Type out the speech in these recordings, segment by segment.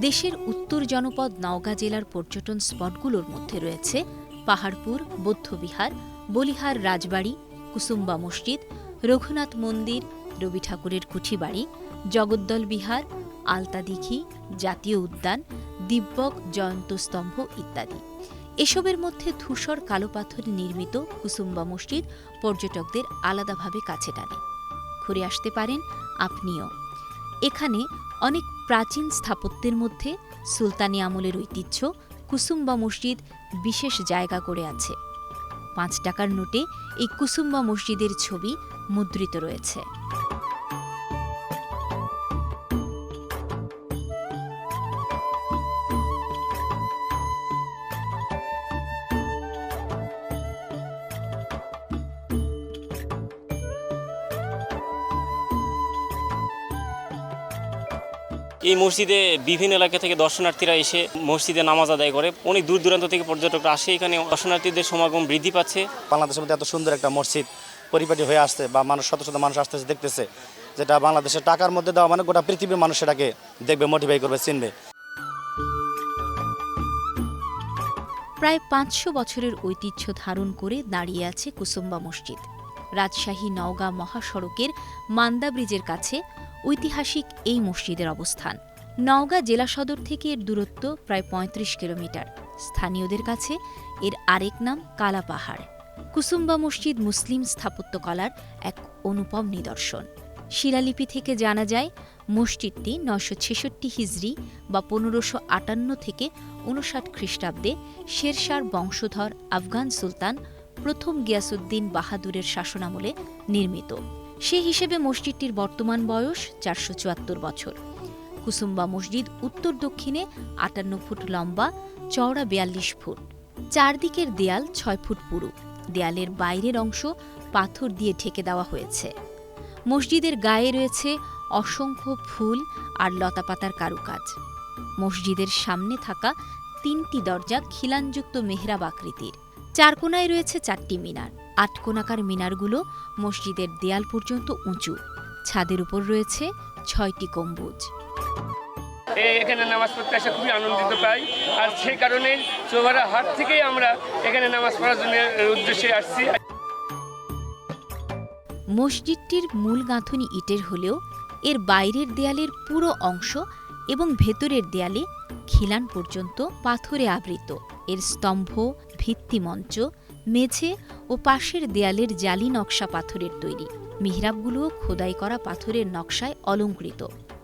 দেশের উত্তর জনপদ নওগাঁ জেলার পর্যটন স্পটগুলোর মধ্যে রয়েছে পাহাড়পুর, বৌদ্ধবিহার, বলিহার রাজবাড়ি, কুসুম্বা মসজিদ, রঘুনাথ মন্দির, রবি ঠাকুরের কুঠিবাড়ি, জগদ্দল বিহার, আলতা দিঘি, জাতীয় উদ্যান, দিব্যক জয়ন্ত স্তম্ভ ইত্যাদি। এসবের মধ্যে ধূসর কালো পাথরে নির্মিত কুসুম্বা মসজিদ পর্যটকদের আলাদাভাবে কাছে টানে। ঘুরে আসতে পারেন আপনিও। এখানে অনেক প্রাচীন স্থাপত্যের মধ্যে সুলতানি আমলের ঐতিহ্য কুসুম্বা মসজিদ বিশেষ জায়গা করে আছে। পাঁচ টাকার নোটে এই কুসুম্বা মসজিদের ছবি মুদ্রিত রয়েছে। এই মসজিদে বিভিন্ন এলাকা থেকে দর্শনার্থীরা এসে মসজিদে নামাজ আদায় করে। অনেক দূর দূরান্ত থেকে পর্যটকরা আসে। এখানে দর্শনার্থীদের সমাগম বৃদ্ধি পাচ্ছে। বাংলাদেশের মধ্যে এত সুন্দর একটা মসজিদ পরিপাটি হয়ে আসছে বা মানুষ শত শত মানুষ আসতেছে দেখতেছে। যেটা বাংলাদেশের টাকার মধ্যে দেওয়া মানে গোটা পৃথিবীর মানুষ সেটাকে দেখবে মোটিভাই করবে চিনবে। প্রায় পাঁচশো বছরের ঐতিহ্য ধারণ করে দাঁড়িয়ে আছে কুসুম্বা মসজিদ। রাজশাহী নওগাঁ মহাসড়কের মান্দা ব্রিজের কাছে ঐতিহাসিক এই মসজিদের অবস্থান। নওগাঁ জেলা সদর থেকে এর দূরত্ব প্রায় ৩৫ কিলোমিটার। স্থানীয়দের কাছে এর আরেক নাম কালা পাহাড়। কুসুম্বা মসজিদ মুসলিম স্থাপত্যকলার এক অনুপম নিদর্শন। শিলালিপি থেকে জানা যায়, মসজিদটি নয়শো ছেষট্টি হিজড়ি বা পনেরোশো আটান্ন থেকে উনষাট খ্রিস্টাব্দে শেরশার বংশধর আফগান সুলতান প্রথম গিয়াসুদ্দিন বাহাদুরের শাসনামলে নির্মিত। সে হিসেবে মসজিদটির বর্তমান বয়স চারশো চুয়াত্তর বছর। কুসুম্বা মসজিদ উত্তর দক্ষিণে আটান্ন ফুট লম্বা, চওড়া বিয়াল্লিশ ফুট। চারদিকের দেয়াল ছয় ফুট পুরু। দেয়ালের বাইরের অংশ পাথর দিয়ে ঢেকে দেওয়া হয়েছে। মসজিদের গায়ে রয়েছে অসংখ্য ফুল আর লতাপাতার কারুকাজ। মসজিদের সামনে থাকা তিনটি দরজা খিলানযুক্ত মেহরাব আকৃতির। চার কোনায় রয়েছে চারটি মিনার। আট কোনাকার মিনারগুলো মসজিদের দেয়াল পর্যন্ত উঁচু। ছাদের উপর রয়েছে ছয়টি গম্বুজ। এই এখানে নামাজ পড়তে আসে খুবই আনন্দিত পাই। আর সেই কারণে চৌবারা হাট থেকেই আমরা এখানে নামাজ পড়ার জন্য উদ্দেশ্যে আসছি। মসজিদটির মূল গাঁথনি ইটের হলেও এর বাইরের দেয়ালের পুরো অংশ এবং ভেতরের দেয়ালে খিলান পর্যন্ত পাথরে আবৃত। এর স্তম্ভ ভিত্তিমঞ্চ মেঝে ও পাশের দেয়ালের জালি নকশা পাথরের তৈরি। মিহরাবগুলোও খোদাই করা পাথরের নকশায় অলঙ্কৃত।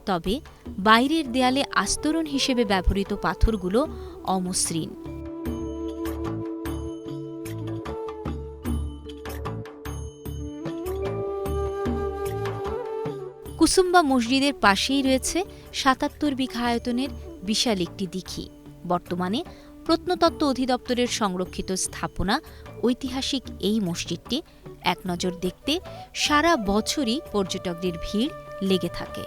তবে বাইরের দেয়ালে আস্তরণ হিসেবে ব্যবহৃত পাথরগুলো অমসৃণ। কুসুম্বা মসজিদের পাশেই রয়েছে সাতাত্তর বিঘা আয়তনের বিশাল একটি দিঘি। বর্তমানে প্রত্নতত্ত্ব অধিদপ্তরের সংরক্ষিত স্থাপনা, ঐতিহাসিক এই মসজিদটি এক নজর দেখতে সারা বছরই পর্যটকদের ভিড় লেগে থাকে।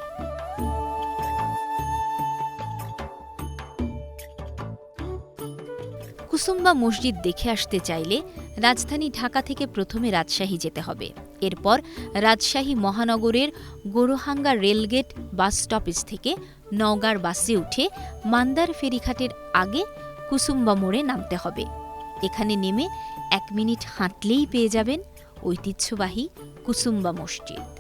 কুসুম্বা মসজিদ দেখে আসতে চাইলে রাজধানী ঢাকা থেকে প্রথমে রাজশাহী যেতে হবে। এরপর রাজশাহী মহানগরের গোরোহাঙ্গা রেলগেট বাস স্টপেজ থেকে নওগাঁর বাসে উঠে মান্দার ফেরিঘাটের আগে কুসুম্বা মোড়ে নামতে হবে। এখানে নেমে এক মিনিট হাঁটলেই পেয়ে যাবেন ঐতিহ্যবাহী কুসুম্বা মসজিদ।